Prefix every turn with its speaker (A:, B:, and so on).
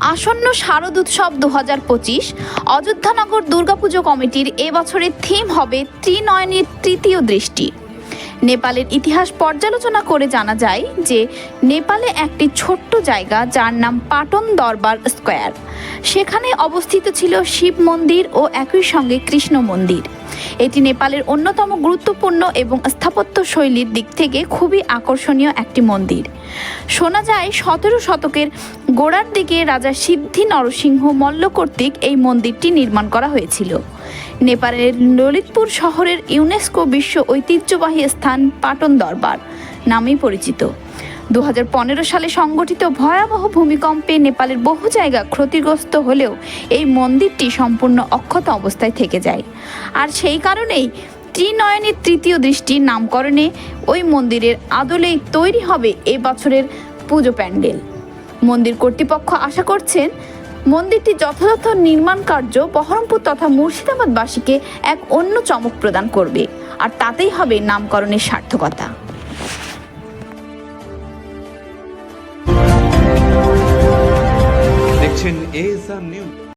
A: আসন্ন শারদ উৎসব দু হাজার পঁচিশ, অযোধ্যানগর দুর্গাপুজো কমিটির এবছরের থিম হবে ত্রিনয়নের তৃতীয় দৃষ্টি। নেপালের ইতিহাস পর্যালোচনা করে জানা যায় যে, নেপালে একটি ছোট্ট জায়গা যার নাম পাটন দরবার স্কোয়ার। সেখানে অবস্থিত ছিল শিব মন্দির ও একই সঙ্গে কৃষ্ণ মন্দির। এটি নেপালের অন্যতম গুরুত্বপূর্ণ এবং স্থাপত্য শৈলীর দিক থেকে খুবই আকর্ষণীয় একটি মন্দির। শোনা যায়, সতেরো শতকের গোড়ার দিকে রাজা সিদ্ধি নরসিংহ মল্ল কর্তৃক এই মন্দিরটি নির্মাণ করা হয়েছিল। নেপালের ললিতপুর শহরের ইউনেস্কো বিশ্ব ঐতিহ্যবাহী স্থান পাটন দরবার নামেই পরিচিত। দু হাজার পনেরো সালে সংগঠিত ভয়াবহ ভূমিকম্পে নেপালের বহু জায়গা ক্ষতিগ্রস্ত হলেও এই মন্দিরটি সম্পূর্ণ অক্ষত অবস্থায় থেকে যায়। আর সেই কারণেই ত্রিনয়নের তৃতীয় দৃষ্টির নামকরণে ওই মন্দিরের আদলেই তৈরি হবে এ বছরের পুজো প্যান্ডেল। মন্দির কর্তৃপক্ষ আশা করছেন, মন্দিরটি যথাযথ নির্মাণ কার্য বহরমপুর তথা মুর্শিদাবাদবাসীকে এক অন্য চমক প্রদান করবে, আর তাতেই হবে নামকরণের সার্থকতা।
B: watching ASM News.